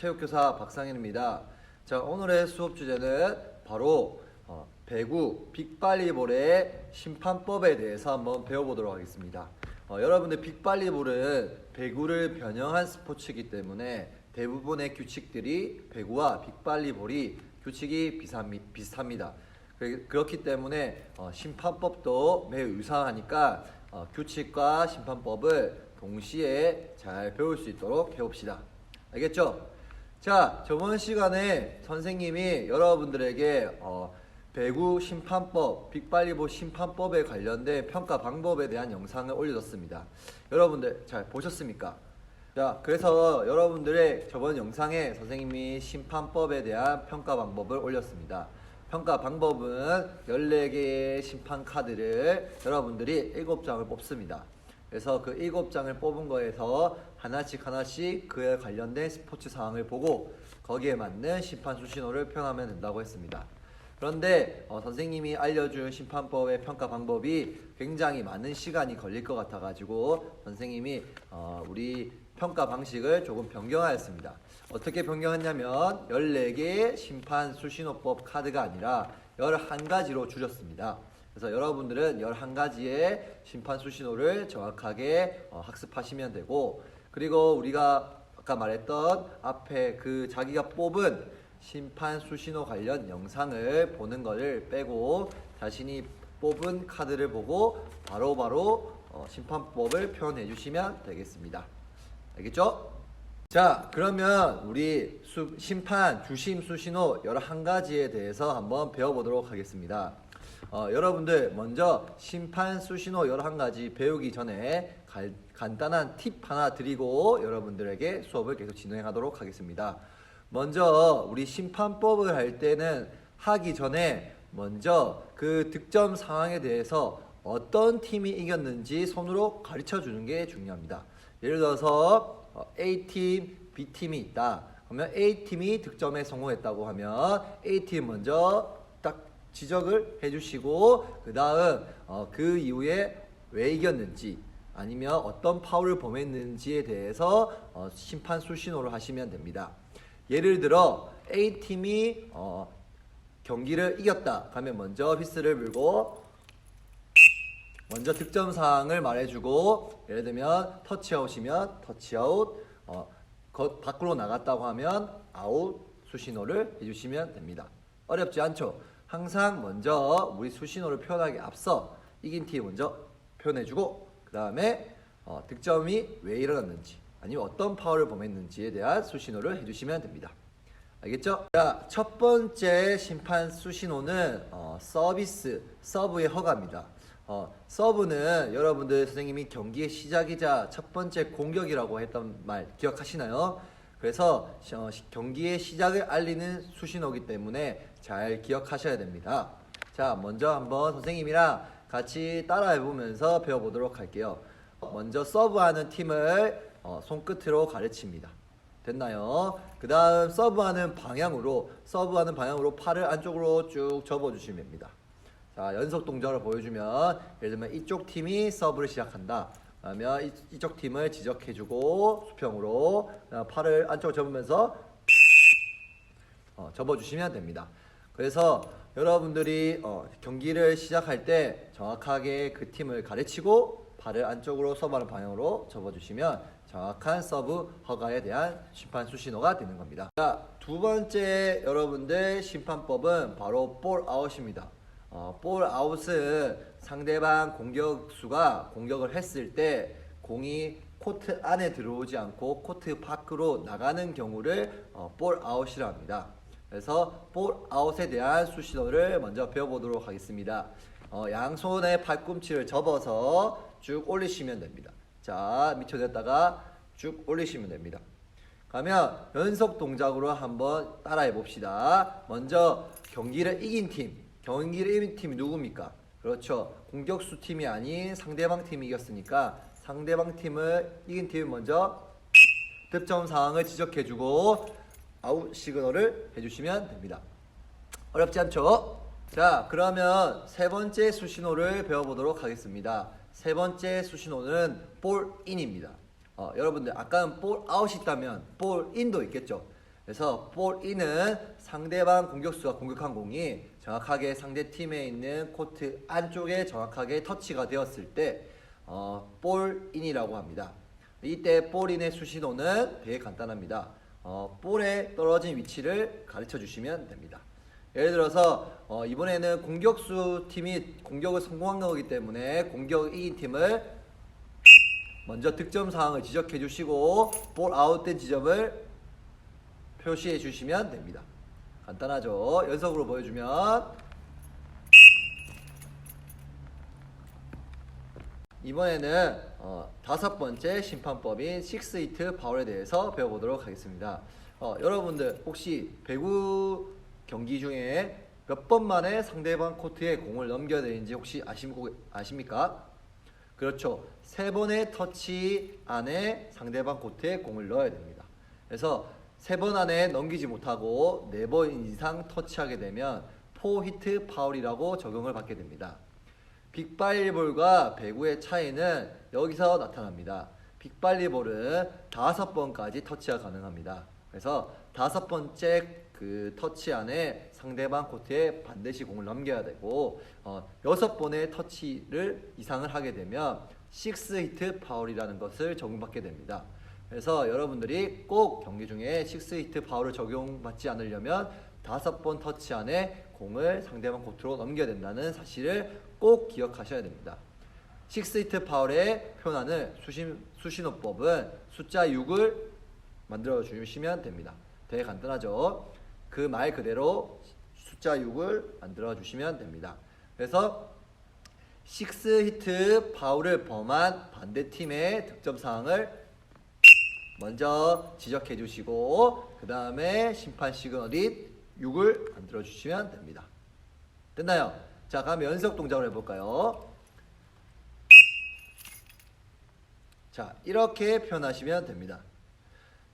체육교사 박상현입니다. 자, 오늘의 수업 주제는 바로 어, 배구 빅발리볼의 심판법에 대해서 한번 배워보도록 하겠습니다. 어, 여러분들 빅발리볼은 배구를 변형한 스포츠이기 때문에 대부분의 규칙들이 배구와 빅발리볼이 규칙이 비슷합니- 비슷합니다. 그- 그렇기 때문에 어, 심판법도 매우 유사하니까 어, 규칙과 심판법을 동시에 잘 배울 수 있도록 해봅시다. 알겠죠? 자, 저번 시간에 선생님이 여러분들에게 어, 배구 심판법, 빅발리볼 심판법에 관련된 평가 방법에 대한 영상을 올려줬습니다. 여러분들 잘 보셨습니까? 자, 그래서 여러분들의 저번 영상에 선생님이 심판법에 대한 평가 방법을 올렸습니다. 평가 방법은 14개의 심판 카드를 여러분들이 7장을 뽑습니다. 그래서 그 7장을 뽑은 거에서 하나씩 하나씩 그에 관련된 스포츠 사항을 보고 거기에 맞는 심판 수신호를 표현하면 된다고 했습니다. 그런데 어, 선생님이 알려준 심판법의 평가 방법이 굉장히 많은 시간이 걸릴 것 같아가지고 선생님이 어, 우리 평가 방식을 조금 변경하였습니다. 어떻게 변경했냐면 14개의 심판 수신호법 카드가 아니라 11가지로 줄였습니다. 그래서 여러분들은 11가지의 심판 수신호를 정확하게 어, 학습하시면 되고 그리고 우리가 아까 말했던 앞에 그 자기가 뽑은 심판 수신호 관련 영상을 보는 것을 빼고 자신이 뽑은 카드를 보고 바로 바로 어, 심판법을 표현해 주시면 되겠습니다. 알겠죠? 자, 그러면 우리 수- 심판 주심 수신호 11가지에 대해서 한번 배워보도록 하겠습니다. 어, 여러분들 먼저 심판 수신호 11가지 배우기 전에 갈- 간단한 팁 하나 드리고 여러분들에게 수업을 계속 진행하도록 하겠습니다. 먼저 우리 심판법을 할 때는 하기 전에 먼저 그 득점 상황에 대해서 어떤 팀이 이겼는지 손으로 가르쳐 주는 게 중요합니다. 예를 들어서 어, A팀, B팀이 있다. 그러면 A팀이 득점에 성공했다고 하면 A팀 먼저 딱 지적을 해주시고 그 다음 그 이후에 왜 이겼는지 아니면 어떤 파울을 범했는지에 대해서 어, 심판 수신호를 하시면 됩니다. 예를 들어 A팀이 어, 경기를 이겼다 하면 먼저 휘스를 불고 먼저 득점 사항을 말해주고 예를 들면 터치아웃이면 터치아웃 어, 거- 밖으로 나갔다고 하면 아웃 수신호를 해주시면 됩니다. 어렵지 않죠? 항상 먼저 우리 수신호를 표현하기 앞서 이긴 팀 먼저 표현해주고 그 다음에 어, 득점이 왜 일어났는지 아니면 어떤 파울을 범했는지에 대한 수신호를 해주시면 됩니다. 알겠죠? 자, 첫 번째 심판 수신호는 어, 서비스, 서브의 허가입니다. 어, 서브는 여러분들 선생님이 경기의 시작이자 첫 번째 공격이라고 했던 말 기억하시나요? 그래서 시- 어, 시- 경기의 시작을 알리는 수신호기 때문에 잘 기억하셔야 됩니다. 자, 먼저 한번 선생님이랑 같이 따라해 보면서 배워보도록 할게요. 먼저 서브하는 팀을 어, 손끝으로 가르칩니다. 됐나요? 그 다음 서브하는 방향으로 서브하는 방향으로 팔을 안쪽으로 쭉 접어주시면 됩니다. 자 연속 동작을 보여주면 예를 들면 이쪽 팀이 서브를 시작한다. 그러면 이, 이쪽 팀을 지적해주고 수평으로 그다음 팔을 안쪽으로 접으면서 어, 접어주시면 됩니다. 그래서 여러분들이 어, 경기를 시작할 때 정확하게 그 팀을 가르치고 발을 안쪽으로 서브하는 방향으로 접어주시면 정확한 서브 허가에 대한 심판 수신호가 되는 겁니다. 자, 두 번째 여러분들 심판법은 바로 볼 아웃입니다. 어, 볼 아웃은 상대방 공격수가 공격을 했을 때 공이 코트 안에 들어오지 않고 코트 밖으로 나가는 경우를 어, 볼 아웃이라 합니다. 그래서 볼 아웃에 대한 수신호를 먼저 배워보도록 하겠습니다. 어, 양손의 팔꿈치를 접어서 쭉 올리시면 됩니다. 자, 밑으로다가 쭉 올리시면 됩니다. 가면 연속 동작으로 한번 따라해 봅시다. 먼저 경기를 이긴 팀, 경기를 이긴 팀이 누굽니까? 그렇죠. 공격수 팀이 아닌 상대방 팀이 이겼으니까 상대방 팀을 이긴 팀을 먼저 득점 상황을 지적해주고 아웃 시그널을 해주시면 됩니다. 어렵지 않죠? 자, 그러면 세 번째 수신호를 배워보도록 하겠습니다. 세 번째 수신호는 볼 인입니다. 어, 여러분들 아까는 볼 아웃이 있다면 볼 인도 있겠죠. 그래서 볼 인은 상대방 공격수가 공격한 공이 정확하게 상대 팀에 있는 코트 안쪽에 정확하게 터치가 되었을 때 어, 볼 인이라고 합니다. 이때 볼 인의 수신호는 되게 간단합니다. 어, 볼에 떨어진 위치를 가르쳐 주시면 됩니다. 예를 들어서 어, 이번에는 공격수 팀이 공격을 성공한 거기 때문에 공격 이긴 팀을 먼저 득점 사항을 지적해 주시고 볼 아웃된 지점을 표시해 주시면 됩니다. 간단하죠? 연속으로 보여주면 이번에는 어, 다섯 번째 심판법인 식스히트 파울에 대해서 배워보도록 하겠습니다. 어, 여러분들 혹시 배구 경기 중에 몇 번 만에 상대방 코트에 공을 넘겨야 되는지 혹시 아십, 아십니까? 그렇죠. 세 번의 터치 안에 상대방 코트에 공을 넣어야 됩니다. 그래서 세 번 안에 넘기지 못하고 네 번 이상 터치하게 되면 포 히트 파울이라고 적용을 받게 됩니다. 빅발리볼과 배구의 차이는 여기서 나타납니다. 빅발리볼은 다섯 번까지 터치가 가능합니다. 그래서 다섯 번째 그 터치 안에 상대방 코트에 반드시 공을 넘겨야 되고 어, 여섯 번의 터치를 이상을 하게 되면 식스 히트 파울이라는 것을 적용받게 됩니다. 그래서 여러분들이 꼭 경기 중에 식스 히트 파울을 적용받지 않으려면 다섯 번 터치 안에 공을 상대방 코트로 넘겨야 된다는 사실을 꼭 기억하셔야 됩니다. 식스 히트 파울의 표현하는 수신, 수신호법은 숫자 6을 만들어 주시면 됩니다. 되게 간단하죠. 그 말 그대로 숫자 6을 만들어 주시면 됩니다. 그래서 식스 히트 파울을 범한 반대 팀의 득점 사항을 먼저 지적해 주시고 그 다음에 심판 시그널이 6을 만들어 주시면 됩니다. 됐나요? 자, 그럼 연속 동작을 해볼까요? 자, 이렇게 표현하시면 됩니다.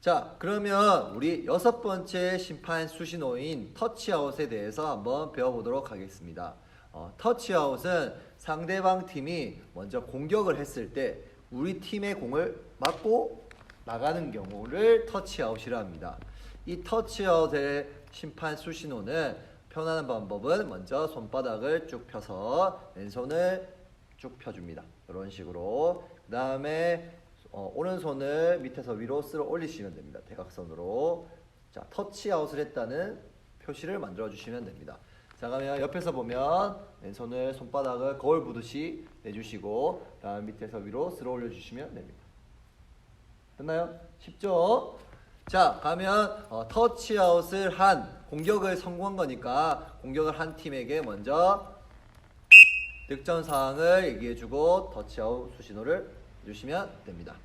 자, 그러면 우리 여섯 번째 심판 수신호인 터치아웃에 대해서 한번 배워보도록 하겠습니다. 어, 터치아웃은 상대방 팀이 먼저 공격을 했을 때 우리 팀의 공을 맞고 나가는 경우를 터치아웃이라 합니다. 이 터치아웃의 심판 수신호는 표현하는 방법은 먼저 손바닥을 쭉 펴서 왼손을 쭉 펴줍니다. 이런 식으로 그 다음에 어, 오른손을 밑에서 위로 쓸어 올리시면 됩니다. 대각선으로 자 터치아웃을 했다는 표시를 만들어 주시면 됩니다. 자 그러면 옆에서 보면 왼손을 손바닥을 거울 보듯이 내주시고 다음 밑에서 위로 쓸어 올려 주시면 됩니다. 됐나요? 쉽죠? 자, 가면 어, 터치아웃을 한 공격을 성공한 거니까 공격을 한 팀에게 먼저 득점 사항을 얘기해주고 터치아웃 수신호를 주시면 됩니다.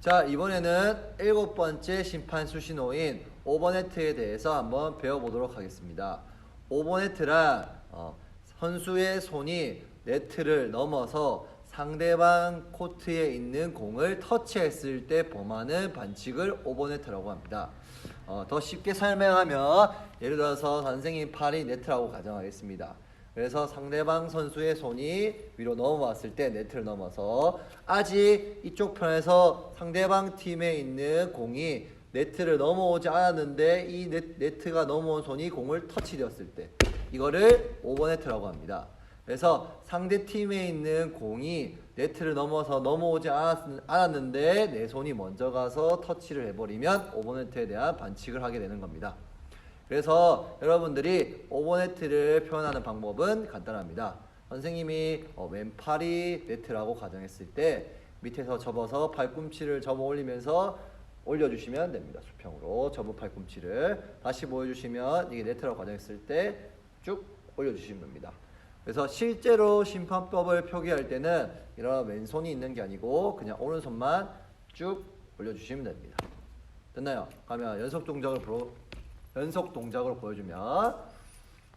자, 이번에는 일곱 번째 심판 수신호인 오버네트에 대해서 한번 배워보도록 하겠습니다. 오버네트란 어, 선수의 손이 네트를 넘어서 상대방 코트에 있는 공을 터치했을 때 범하는 반칙을 오버네트라고 합니다. 어, 더 쉽게 설명하면 예를 들어서 선생님 팔이 네트라고 가정하겠습니다. 그래서 상대방 선수의 손이 위로 넘어왔을 때 네트를 넘어서 아직 이쪽 편에서 상대방 팀에 있는 공이 네트를 넘어오지 않았는데 이 네, 네트가 넘어온 손이 공을 터치되었을 때 이거를 오버네트라고 합니다. 그래서 상대 팀에 있는 공이 네트를 넘어서 넘어오지 않았, 않았 는데 내 손이 먼저 가서 터치를 해버리면 오버네트에 대한 반칙을 하게 되는 겁니다. 그래서 여러분들이 오버네트를 표현하는 방법은 간단합니다. 선생님이 어, 왼팔이 네트라고 가정했을 때 밑에서 접어서 팔꿈치를 접어 올리면서 올려주시면 됩니다. 수평으로 접어 팔꿈치를 다시 보여주시면 이게 네트라고 가정했을 때 쭉 올려주시면 됩니다. 그래서 실제로 심판법을 표기할 때는 이런 왼손이 있는 게 아니고 그냥 오른손만 쭉 올려주시면 됩니다. 됐나요? 그러면 연속 동작을 보러, 연속 동작으로 보여주면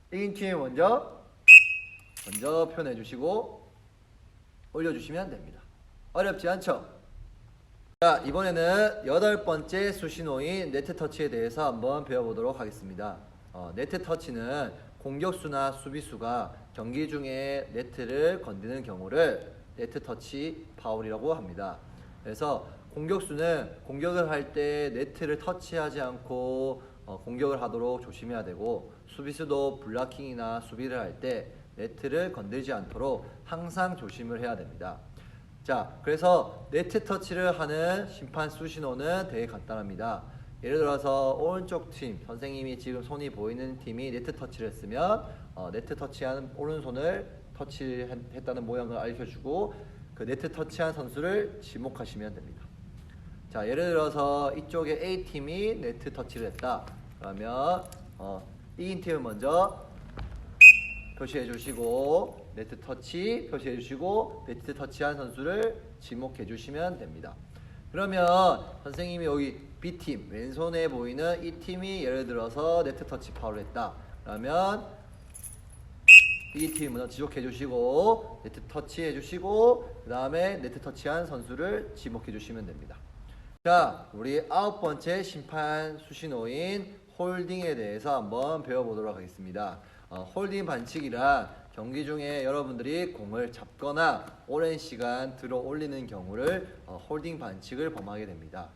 팀이 먼저 먼저 표현해 주시고 올려주시면 됩니다. 어렵지 않죠? 자 이번에는 여덟 번째 수신호인 네트 터치에 대해서 한번 배워보도록 하겠습니다. 어, 네트 터치는 공격수나 수비수가 경기 중에 네트를 건드는 경우를 네트 터치 파울이라고 합니다. 그래서 공격수는 공격을 할 때 네트를 터치하지 않고 어, 공격을 하도록 조심해야 되고 수비수도 블락킹이나 수비를 할 때 네트를 건들지 않도록 항상 조심을 해야 됩니다. 자, 그래서 네트 터치를 하는 심판 수신호는 되게 간단합니다. 예를 들어서 오른쪽 팀 선생님이 지금 손이 보이는 팀이 네트 터치를 했으면 어, 네트 터치한 오른손을 터치했다는 모양을 알려주고 그 네트 터치한 선수를 지목하시면 됩니다. 자, 예를 들어서 이쪽에 A 팀이 네트 터치를 했다. 그러면 어, 이긴 팀을 먼저 표시해 주시고 네트 터치 표시해 주시고 네트 터치한 선수를 지목해 주시면 됩니다. 그러면 선생님이 여기 B팀 왼손에 보이는 이 팀이 예를 들어서 네트 터치 파울을 했다. 그러면 이팀 먼저 지목해 주시고 네트 터치 해 주시고 그 다음에 네트 터치한 선수를 지목해 주시면 됩니다. 자, 우리 아홉 번째 심판 수신호인 홀딩에 대해서 한번 배워보도록 하겠습니다. 어, 홀딩 반칙이란 경기 중에 여러분들이 공을 잡거나 오랜 시간 들어 올리는 경우를 어, 홀딩 반칙을 범하게 됩니다.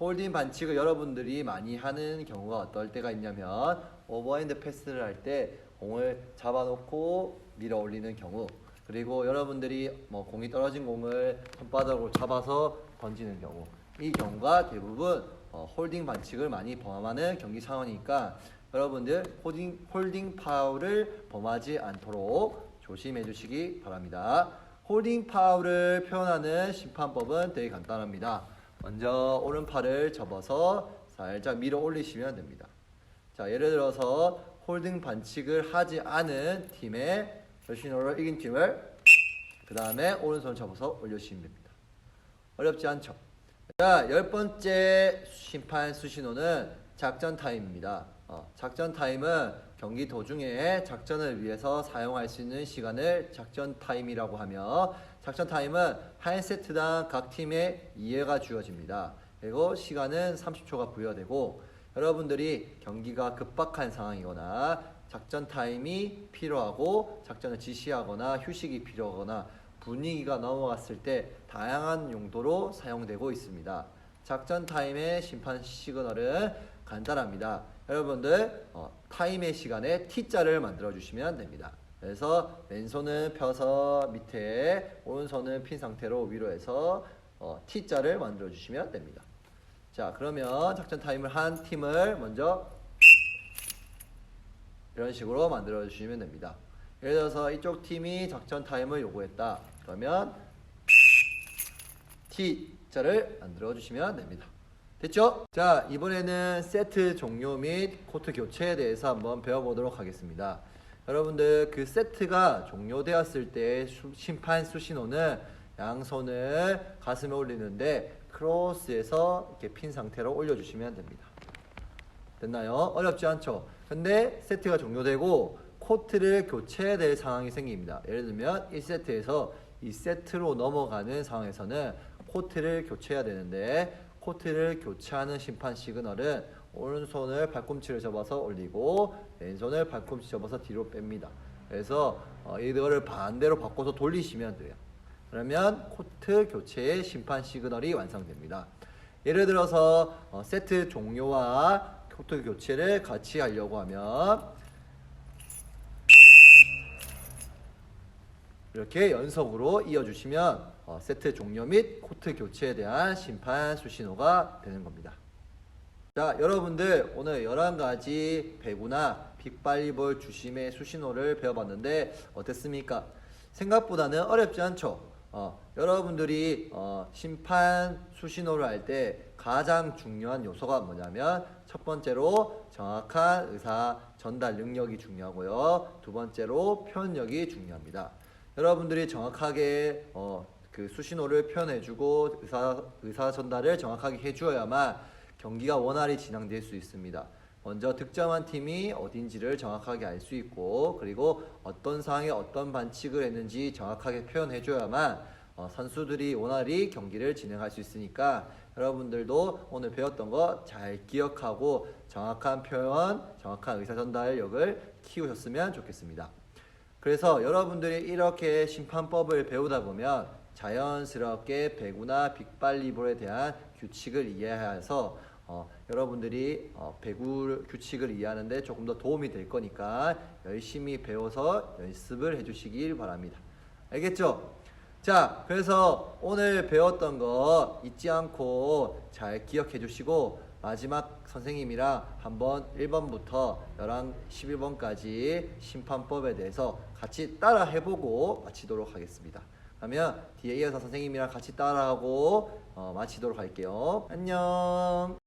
홀딩 반칙을 여러분들이 많이 하는 경우가 어떨 때가 있냐면 오버핸드 패스를 할 때 공을 잡아놓고 밀어 올리는 경우 그리고 여러분들이 뭐 공이 떨어진 공을 손바닥으로 잡아서 던지는 경우 이 경우가 대부분 어, 홀딩 반칙을 많이 범하는 경기 상황이니까 여러분들 홀딩, 홀딩 파울을 범하지 않도록 조심해 주시기 바랍니다. 홀딩 파울을 표현하는 심판법은 되게 간단합니다. 먼저 오른팔을 접어서 살짝 밀어 올리시면 됩니다. 자, 예를 들어서 홀딩 반칙을 하지 않은 팀의 저신호를 이긴 팀을 그 다음에 오른손 접어서 올려주시면 됩니다. 어렵지 않죠? 자, 열 번째 심판 수신호는 작전 타임입니다. 어, 작전 타임은 경기 도중에 작전을 위해서 사용할 수 있는 시간을 작전 타임이라고 하며 작전 타임은 한 세트당 각 팀에 2회가 주어집니다. 그리고 시간은 30초가 부여되고 여러분들이 경기가 급박한 상황이거나 작전 타임이 필요하고 작전을 지시하거나 휴식이 필요하거나 분위기가 넘어갔을 때 다양한 용도로 사용되고 있습니다. 작전 타임의 심판 시그널은 간단합니다. 여러분들 어, 타임의 시간에 T자를 만들어 주시면 됩니다. 그래서 왼손은 펴서 밑에 오른손은 핀 상태로 위로 해서 어, T자를 만들어 주시면 됩니다. 자 그러면 작전 타임을 한 팀을 먼저 이런 식으로 만들어 주시면 됩니다. 예를 들어서 이쪽 팀이 작전 타임을 요구했다. 그러면 T자를 만들어 주시면 됩니다. 됐죠? 자, 이번에는 세트 종료 및 코트 교체에 대해서 한번 배워보도록 하겠습니다. 여러분들 그 세트가 종료되었을 때 수- 심판 수신호는 양손을 가슴에 올리는데 크로스에서 이렇게 핀 상태로 올려주시면 됩니다. 됐나요? 어렵지 않죠? 근데 세트가 종료되고 코트를 교체해야 될 상황이 생깁니다. 예를 들면 1세트에서 2세트로 넘어가는 상황에서는 코트를 교체해야 되는데 코트를 교체하는 심판 시그널은 오른손을 발꿈치를 접어서 올리고 왼손을 발꿈치 접어서 뒤로 뺍니다. 그래서 어, 이거를 반대로 바꿔서 돌리시면 돼요. 그러면 코트 교체의 심판 시그널이 완성됩니다. 예를 들어서 어, 세트 종료와 코트 교체를 같이 하려고 하면 이렇게 연속으로 이어주시면 어, 세트 종료 및 코트 교체에 대한 심판 수신호가 되는 겁니다. 자, 여러분들 오늘 11가지 배구나 빅발리볼 주심의 수신호를 배워봤는데 어땠습니까? 생각보다는 어렵지 않죠? 어, 여러분들이 어, 심판 수신호를 할 때 가장 중요한 요소가 뭐냐면 첫 번째로 정확한 의사 전달 능력이 중요하고요. 두 번째로 표현력이 중요합니다. 여러분들이 정확하게 어, 그 수신호를 표현해주고 의사 의사 전달을 정확하게 해주어야만 경기가 원활히 진행될 수 있습니다. 먼저 득점한 팀이 어딘지를 정확하게 알 수 있고 그리고 어떤 상황에 어떤 반칙을 했는지 정확하게 표현해줘야만 어, 선수들이 원활히 경기를 진행할 수 있으니까 여러분들도 오늘 배웠던 거 잘 기억하고 정확한 표현, 정확한 의사 전달력을 키우셨으면 좋겠습니다. 그래서 여러분들이 이렇게 심판법을 배우다 보면 자연스럽게 배구나 빅발리볼에 대한 규칙을 이해해서 어, 여러분들이 어, 배구 규칙을 이해하는데 조금 더 도움이 될 거니까 열심히 배워서 연습을 해주시길 바랍니다. 알겠죠? 자, 그래서 오늘 배웠던 거 잊지 않고 잘 기억해 주시고 마지막 선생님이랑 한번 1번부터 11, 11번까지 심판법에 대해서 같이 따라 해보고 마치도록 하겠습니다. 그러면 뒤에 이어서 선생님이랑 같이 따라하고 어, 마치도록 할게요. 안녕.